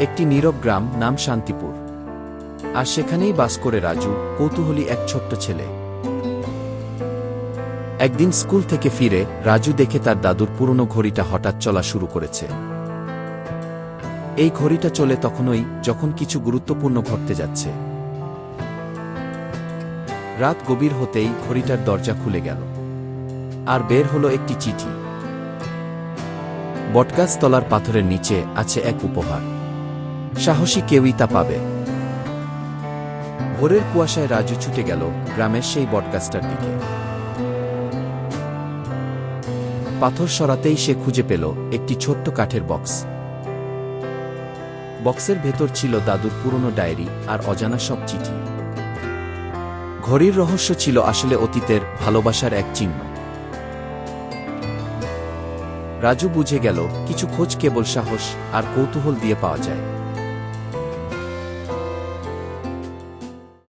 একটি নীরব গ্রাম নাম শান্তিপুর। আর সেখানেই বাস করে রাজু, কৌতূহলী এক ছোট্ট ছেলে। একদিন স্কুল থেকে ফিরে, রাজু দেখে তার দাদুর পুরনো ঘড়িটা হঠাৎ চলা শুরু করেছে। এই ঘড়িটা চলে তখনই যখন কিছু গুরুত্বপূর্ণ ঘটতে যাচ্ছে। রাত গভীর হতেই ঘড়িটার দরজা খুলে গেল। আর বের হলো একটি চিঠি। বটগাছ তলার পাথরের নিচে আছে এক উপহার। সাহসী কেউই তা পাবে। ভোরের কুয়াশায় রাজু ছুটে গেল গ্রামের সেই বটগাছটার দিকে। পাথর সরাতেই সে খুঁজে পেল একটি ছোট্ট কাঠের বক্স। বক্সের ভেতর ছিল দাদুর পুরনো ডায়েরি আর অজানা সব চিঠি। ঘড়ির রহস্য ছিল আসলে অতীতের ভালোবাসার এক চিহ্ন। রাজু বুঝে গেল, কিছু খোঁজ কেবল সাহস আর কৌতূহল দিয়ে পাওয়া যায়।